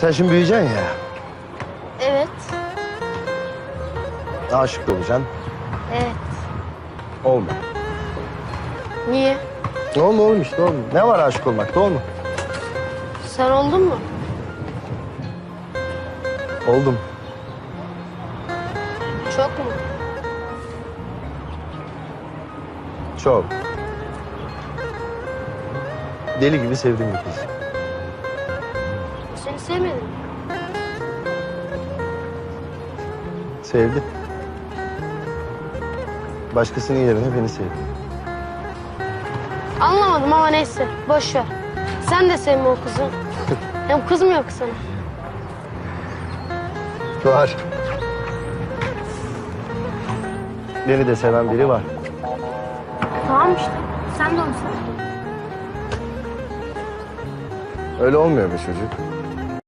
Sen şimdi büyüyeceksin ya. Evet. Aşık olacaksın. Evet. Olma. Niye? Olma oğlum işte olma. Ne var aşık olmakta olma. Sen oldun mu? Oldum. Çok mu? Çok. Deli gibi sevdim bir kız. Seni sevmedim. Sevdi. Başkasının yerine beni sevdi. Anlamadım ama neyse. Boş ver. Sen de sevme o kızı. Hem kız mı yok sana? Var. Beni de seven biri var. Tamam işte. Sen de onu sev. Öyle olmuyor be çocuk.